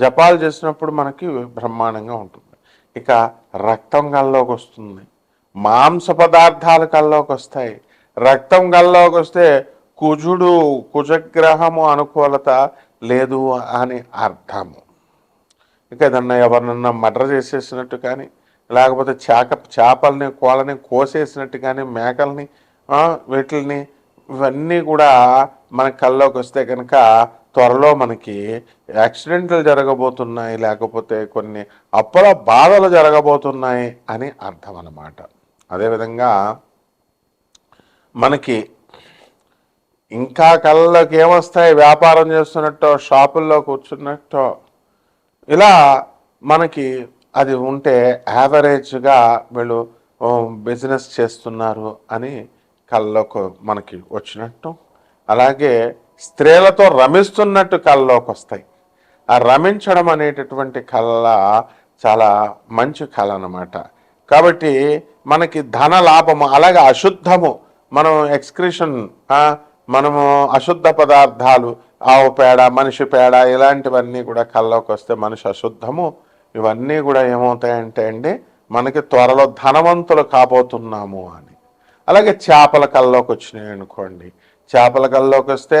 జపాలు చేసినప్పుడు మనకి బ్రహ్మాండంగా ఉంటుంది. ఇక రక్తం గల్లోకి వస్తుంది. మాంస పదార్థాలు కల్లోకి వస్తాయి. రక్తం గల్లోకి వస్తే కుజుడు కుజగ్రహము అనుకూలత లేదు అని అర్థము. ఇక ఏదన్నా ఎవరినన్నా మర్డర్ చేసేసినట్టు కానీ లేకపోతే చేక చేపల్ని కోళ్ళని కోసేసినట్టు కానీ మేకల్ని వీటిల్ని ఇవన్నీ కూడా మన కల్లోకి వస్తే కనుక త్వరలో మనకి యాక్సిడెంట్లు జరగబోతున్నాయి లేకపోతే కొన్ని అప్పుల బాధలు జరగబోతున్నాయి అని అర్థం అన్నమాట. అదేవిధంగా మనకి ఇంకా కళ్ళకి ఏమొస్తాయి? వ్యాపారం చేస్తున్నట్టో షాపుల్లో కూర్చున్నట్టో ఇలా మనకి అది ఉంటే యావరేజ్గా వీళ్ళు బిజినెస్ చేస్తున్నారు అని కళ్ళకు మనకి వచ్చినట్టు. అలాగే స్త్రీలతో రమిస్తున్నట్టు కళ్ళలోకి వస్తాయి ఆ రమించడం అనేటటువంటి కళ చాలా మంచి కళ అనమాట కాబట్టి మనకి ధన లాభము అలాగే అశుద్ధము. మనం ఎక్స్క్రిషన్ మనము అశుద్ధ పదార్థాలు ఆవు పేడ మనిషి పేడ ఇలాంటివన్నీ కూడా కళ్ళలోకి వస్తే మనిషి అశుద్ధము. ఇవన్నీ కూడా ఏమవుతాయంటే అండి మనకి త్వరలో ధనవంతులు కాబోతున్నాము అని. అలాగే చేపల కళ్ళలోకి వచ్చినాయి అనుకోండి. చేపల కళ్ళలోకి వస్తే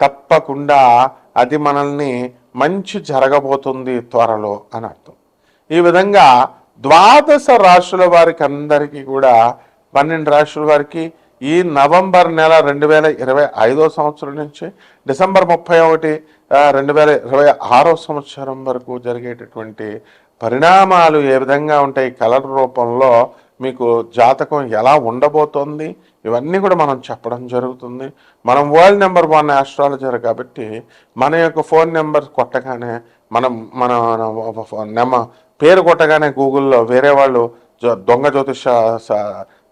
తప్పకుండా అది మనల్ని మంచి జరగబోతుంది త్వరలో అని అర్థం. ఈ విధంగా ద్వాదశ రాశుల వారికి అందరికీ కూడా పన్నెండు రాశుల వారికి ఈ నవంబర్ నెల రెండు వేల ఇరవై ఐదో సంవత్సరం నుంచి డిసెంబర్ ముప్పై ఒకటి రెండు వేల ఇరవై ఆరో సంవత్సరం వరకు జరిగేటటువంటి పరిణామాలు ఏ విధంగా ఉంటాయి కలర్ రూపంలో మీకు జాతకం ఎలా ఉండబోతోంది ఇవన్నీ కూడా మనం చెప్పడం జరుగుతుంది. మనం వరల్డ్ నెంబర్ వన్ ఆస్ట్రాలజర్ కాబట్టి మన యొక్క ఫోన్ నెంబర్ కొట్టగానే మనం మన నెమ పేరు కొట్టగానే గూగుల్లో వేరే వాళ్ళు దొంగ జ్యోతిష స-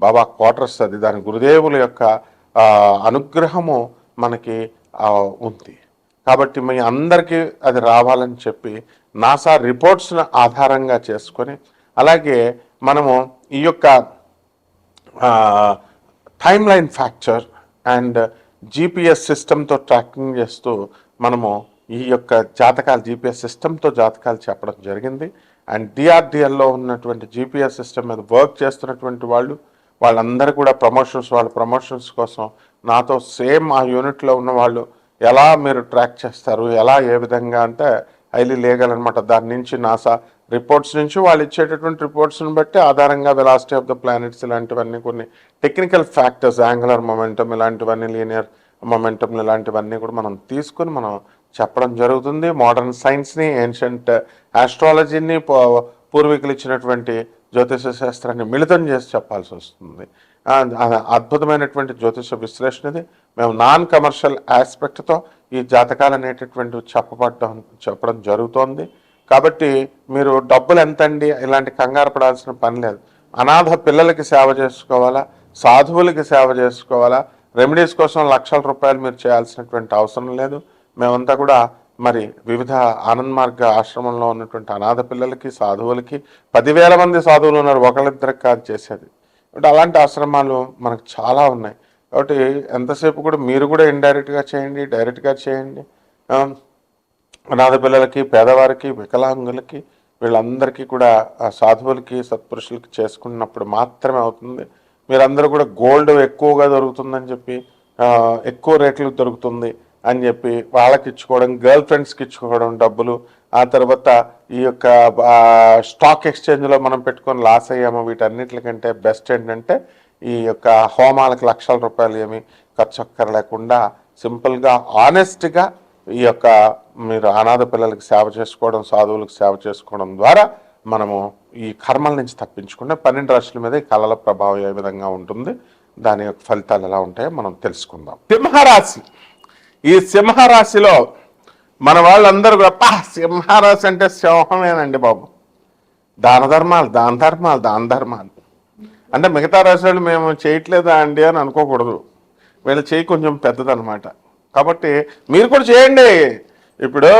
బాబా క్వార్టర్స్ అది దాని గురుదేవుల యొక్క అనుగ్రహము మనకి ఉంది. కాబట్టి మీ అందరికీ అది రావాలని చెప్పి నాసా రిపోర్ట్స్ను ఆధారంగా చేసుకొని అలాగే మనము ఈ యొక్క time line factor and GPS సిస్టంతో tracking చేస్తూ మనము ఈ యొక్క జాతకాలు జీపీఎస్ సిస్టంతో జాతకాలు చెప్పడం జరిగింది. అండ్ డిఆర్డిఎల్లో ఉన్నటువంటి జీపీఎస్ సిస్టమ్ మీద వర్క్ చేస్తున్నటువంటి వాళ్ళు వాళ్ళందరూ కూడా ప్రమోషన్స్ వాళ్ళ ప్రమోషన్స్ కోసం నాతో సేమ్ ఆ యూనిట్లో ఉన్న వాళ్ళు ఎలా మీరు ట్రాక్ చేస్తారు ఎలా ఏ విధంగా అంటే హైలీ లీగల్ అనమాట దాని నుంచి నాసా రిపోర్ట్స్ నుంచి వాళ్ళు ఇచ్చేటటువంటి రిపోర్ట్స్ని బట్టి ఆధారంగా వెలాసిటీ ఆఫ్ ద ప్లానెట్స్ ఇలాంటివన్నీ కొన్ని టెక్నికల్ ఫ్యాక్టర్స్ యాంగులర్ మొమెంటం ఇలాంటివన్నీ లీనియర్ మొమెంటం ఇలాంటివన్నీ కూడా మనం తీసుకుని మనం చెప్పడం జరుగుతుంది. మోడర్న్ సైన్స్ని ఏన్షంట్ ఆస్ట్రాలజీని పూర్వీకులు ఇచ్చినటువంటి జ్యోతిష శాస్త్రాన్ని మిళితం చేసి చెప్పాల్సి వస్తుంది. అద్భుతమైనటువంటి జ్యోతిష విశ్లేషణది మేము నాన్ కమర్షియల్ ఆస్పెక్ట్తో ఈ జాతకాలు అనేటటువంటి చెప్పబడడం చెప్పడం జరుగుతోంది. కాబట్టి మీరు డబ్బులు ఎంతండి? ఇలాంటి కంగారు పడాల్సిన పని లేదు. అనాథ పిల్లలకి సేవ చేసుకోవాలా? సాధువులకి సేవ చేసుకోవాలా? రెమెడీస్ కోసం లక్షల రూపాయలు మీరు చేయాల్సినటువంటి అవసరం లేదు. మేమంతా కూడా మరి వివిధ ఆనంద్ మార్గ ఆశ్రమంలో ఉన్నటువంటి అనాథ పిల్లలకి సాధువులకి పదివేల మంది సాధువులు ఉన్నారు. ఒకళ్ళిద్దరికి కాదు చేసేది. కాబట్టి అలాంటి ఆశ్రమాలు మనకు చాలా ఉన్నాయి. కాబట్టి ఎంతసేపు కూడా మీరు కూడా ఇండైరెక్ట్గా చేయండి డైరెక్ట్గా చేయండి. అనాథ పిల్లలకి పేదవారికి వికలాంగులకి వీళ్ళందరికీ కూడా సాధువులకి సత్పురుషులకి చేసుకున్నప్పుడు మాత్రమే అవుతుంది. మీరందరూ కూడా గోల్డ్ ఎక్కువగా దొరుకుతుందని చెప్పి ఎక్కువ రేట్లు దొరుకుతుంది. అని చెప్పి వాళ్ళకి ఇచ్చుకోవడం గర్ల్ ఫ్రెండ్స్కి ఇచ్చుకోవడం డబ్బులు. ఆ తర్వాత ఈ యొక్క స్టాక్ ఎక్స్చేంజ్లో మనం పెట్టుకొని లాస్ అయ్యాము. వీటన్నిటికంటే బెస్ట్ ఏంటంటే ఈ యొక్క హోమాలకు లక్షల రూపాయలు ఏమి ఖర్చు అక్కర్లేకుండా సింపుల్గా ఆనెస్ట్గా ఈ యొక్క మీరు అనాథ పిల్లలకి సేవ చేసుకోవడం సాధువులకు సేవ చేసుకోవడం ద్వారా మనము ఈ కర్మల నుంచి తప్పించుకుంటే పన్నెండు రాశుల మీద ఈ కళల ప్రభావం ఏ విధంగా ఉంటుంది దాని యొక్క ఫలితాలు ఎలా ఉంటాయో మనం తెలుసుకుందాం. సింహరాశి. ఈ సింహరాశిలో మన వాళ్ళందరూ కూడా "పా, సింహరాశి అంటే సింహమేనండి బాబు. దాన ధర్మాలు దాన ధర్మాలు దాన ధర్మాలు. అంటే మిగతా రాశులు మేము చేయట్లేదా అండి అని అనుకోకూడదు. వీళ్ళ చేయి కొంచెం పెద్దదనమాట కాబట్టి మీరు కూడా చేయండి. ఇప్పుడు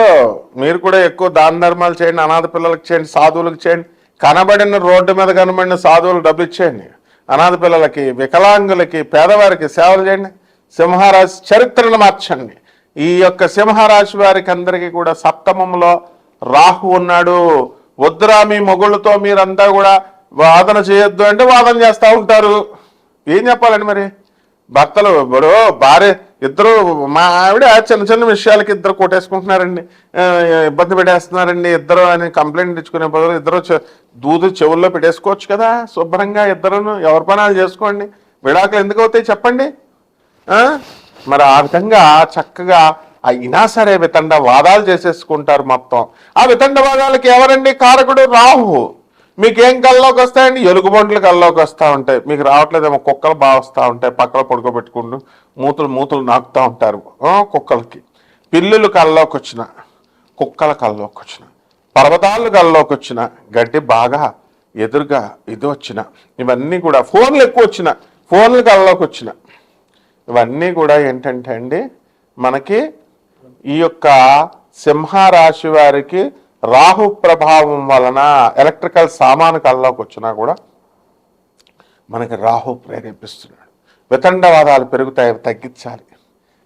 మీరు కూడా ఎక్కువ దాన ధర్మాలు చేయండి అనాథ పిల్లలకు చేయండి సాధువులకు చేయండి. కనబడిన రోడ్డు మీద కనబడిన సాధువులు డబ్బు ఇచ్చేయండి. అనాథ పిల్లలకి వికలాంగులకి పేదవారికి సేవలు చేయండి. సింహరాశి చరిత్రను మార్చండి. ఈ యొక్క సింహరాశి వారికి అందరికీ కూడా సప్తమంలో రాహు ఉన్నాడు. వద్దురా మీ మొగుళ్ళతో మీరంతా కూడా వాదన చేయొద్దు అంటే వాదన చేస్తూ ఉంటారు. ఏం చెప్పాలండి మరి? భర్తలు ఇప్పుడు భార్య ఇద్దరు మా ఆవిడ చిన్న చిన్న విషయాలకి ఇద్దరు కొట్టేసుకుంటున్నారండి. ఇబ్బంది పెట్టేస్తున్నారండి. ఇద్దరు అని కంప్లైంట్ ఇచ్చుకునే బదులు ఇద్దరు చె- దూదు చెవుల్లో పెట్టేసుకోవచ్చు కదా. శుభ్రంగా ఇద్దరును ఎవరి పనాలు చేసుకోండి. విడాకులు ఎందుకు అవుతాయి చెప్పండి? మరి ఆ విధంగా చక్కగా అయినా సరే వితండ వాదాలు చేసేసుకుంటారు మొత్తం. ఆ వితండ వాదాలకి ఎవరండి కారకుడు? రాహు. మీకేం కల్లోకి వస్తాయండి? ఎలుగుబంట్లు కల్లోకి వస్తూ ఉంటాయి. మీకు రావట్లేదేమో కుక్కలు బాగా వస్తూ ఉంటాయి. పక్కన పడుకోబెట్టుకుంటూ మూతులు మూతులు నాకుతూ ఉంటారు. కుక్కలకి. పిల్లులు కల్లోకి వచ్చిన కుక్కల కల్లోకి వచ్చిన పర్వతాలు కల్లోకి వచ్చిన గడ్డి బాగా ఎదురుగా ఇది వచ్చిన ఇవన్నీ కూడా ఫోన్లు ఎక్కువ వచ్చిన ఫోన్లు కల్లోకి వచ్చిన. ఇవన్నీ కూడా ఏంటంటే అండి మనకి ఈ యొక్క సింహరాశి వారికి రాహు ప్రభావం వలన ఎలక్ట్రికల్ సామాను కల్లోకి వచ్చినా కూడా మనకి రాహు ప్రేరేపిస్తున్నాడు. వితండవాదాలు పెరుగుతాయి తగ్గించాలి.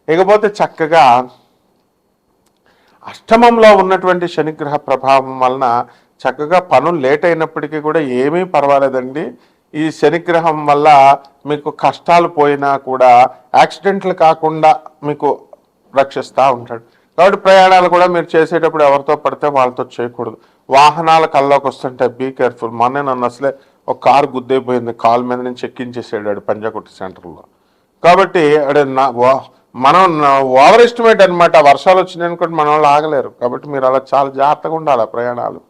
ఇకపోతే చక్కగా అష్టమంలో ఉన్నటువంటి శనిగ్రహ ప్రభావం వలన చక్కగా పనులు లేట్ అయినప్పటికీ కూడా ఏమీ పర్వాలేదండి. ఈ శనిగ్రహం వల్ల మీకు కష్టాలు పోయినా కూడా యాక్సిడెంట్లు కాకుండా మీకు రక్షిస్తూ ఉంటాడు. కాబట్టి ప్రయాణాలు కూడా మీరు చేసేటప్పుడు ఎవరితో పడితే వాళ్ళతో చేయకూడదు. వాహనాల కల్లోకి వస్తుంటే బీ కేర్ఫుల్ మొన్నే నన్ను అసలే ఒక కారు గుద్దైపోయింది. కాల్ మీద నుంచి ఎక్కించేసాడు పంజాకుట్టి సెంటర్లో. కాబట్టి అడే నా మనం ఓవర్ ఎస్టిమేట్ అనమాట వర్షాలు వచ్చినాయనుకోండి మన వాళ్ళు ఆగలేరు. కాబట్టి మీరు అలా చాలా జాగ్రత్తగా ఉండాలి ప్రయాణాలు.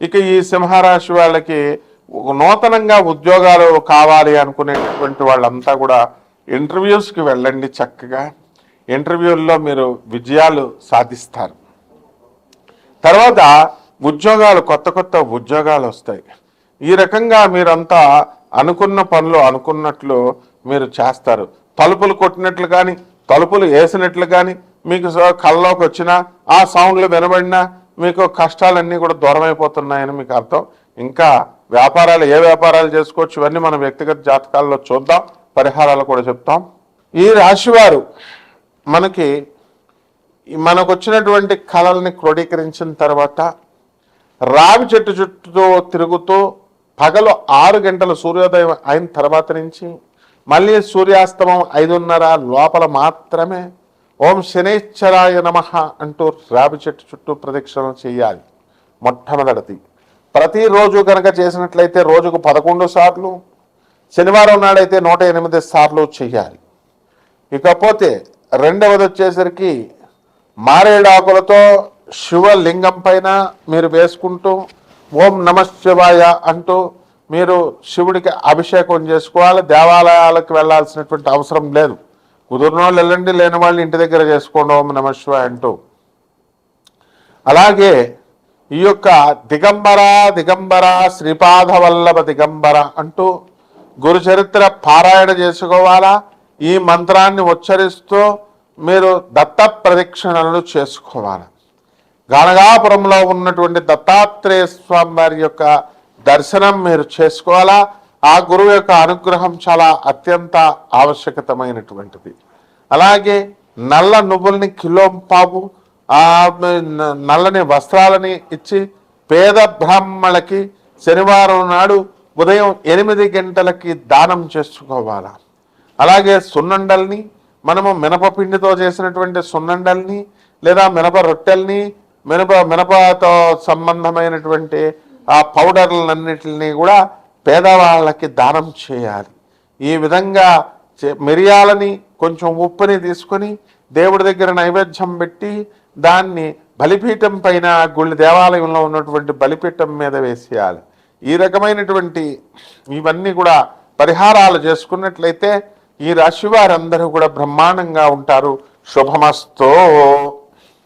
ఇక ఈ సింహరాశి వాళ్ళకి ఒక నూతనంగా ఉద్యోగాలు కావాలి అనుకునేటువంటి వాళ్ళంతా కూడా ఇంటర్వ్యూస్కి వెళ్ళండి చక్కగా. ఇంటర్వ్యూల్లో మీరు విజయాలు సాధిస్తారు. తర్వాత ఉద్యోగాలు కొత్త కొత్త ఉద్యోగాలు వస్తాయి. ఈ రకంగా మీరంతా అనుకున్న పనులు అనుకున్నట్లు మీరు చేస్తారు. తలుపులు కొట్టినట్లు కానీ తలుపులు వేసినట్లు కానీ మీకు కళ్ళలోకి వచ్చినా ఆ సౌండ్లు వినబడినా మీకు కష్టాలన్నీ కూడా దూరమైపోతున్నాయని మీకు అర్థం. ఇంకా వ్యాపారాలు ఏ వ్యాపారాలు చేసుకోవచ్చు ఇవన్నీ మనం వ్యక్తిగత జాతకాల్లో చూద్దాం పరిహారాలు కూడా చెప్తాం. ఈ రాశివారు మనకి మనకు వచ్చినటువంటి కళల్ని క్రోడీకరించిన తర్వాత రావి చెట్టు చుట్టూ తిరుగుతూ పగలు ఆరు గంటల సూర్యోదయం అయిన తర్వాత నుంచి మళ్ళీ సూర్యాస్తమం ఐదున్నర లోపల మాత్రమే ఓం శనేశ్వరాయ నమ అంటూ రావి చెట్టు చుట్టూ ప్రదక్షిణలు చేయాలి. మొట్టమొదటిది. ప్రతిరోజు కనుక చేసినట్లయితే రోజుకు పదకొండు సార్లు శనివారం నాడైతే నూట ఎనిమిది సార్లు చేయాలి. ఇకపోతే రెండవది వచ్చేసరికి మారేడాకులతో శివలింగం పైన మీరు వేసుకుంటూ ఓం నమ శివాయ అంటూ మీరు శివుడికి అభిషేకం చేసుకోవాలి దేవాలయాలకు వెళ్ళాల్సినటువంటి అవసరం లేదు. కుదిరిన వాళ్ళు వెళ్ళండి లేని వాళ్ళు ఇంటి దగ్గర చేసుకోండి ఓం నమ శివాయ అంటూ. అలాగే ఈ యొక్క దిగంబర దిగంబర శ్రీపాదవల్లభ దిగంబర అంటూ గురు చరిత్ర పారాయణ చేసుకోవాలా? ఈ మంత్రాన్ని ఉచ్చరిస్తూ మీరు దత్త ప్రదక్షిణలను చేసుకోవాలి? గానగాపురంలో ఉన్నటువంటి దత్తాత్రేయ స్వామి వారి యొక్క దర్శనం మీరు చేసుకోవాలా? ఆ గురువు యొక్క అనుగ్రహం చాలా అత్యంత ఆవశ్యకతమైనటువంటిది. అలాగే నల్ల నువ్వుల్ని కిలో పాపు నల్లని వస్త్రాలని ఇచ్చి పేద బ్రాహ్మణులకి శనివారం నాడు ఉదయం ఎనిమిది గంటలకి దానం చేసుకోవాలా? అలాగే సున్నండల్ని మనము మినపపిండితో చేసినటువంటి సున్నండల్ని లేదా మినప రొట్టెల్ని మినప మినపతో సంబంధమైనటువంటి ఆ పౌడర్లన్నిటిని కూడా పేదవాళ్ళకి దానం చేయాలి. ఈ విధంగా మిరియాలని కొంచెం ఉప్పుని తీసుకొని దేవుడి దగ్గర నైవేద్యం పెట్టి దాన్ని బలిపీఠం పైన గుళ్ళ దేవాలయంలో ఉన్నటువంటి బలిపీఠం మీద వేసేయాలి. ఈ రకమైనటువంటి ఇవన్నీ కూడా పరిహారాలు చేసుకున్నట్లయితే ఈ రాశి వారందరూ కూడా బ్రహ్మాండంగా ఉంటారు. శుభమస్తో.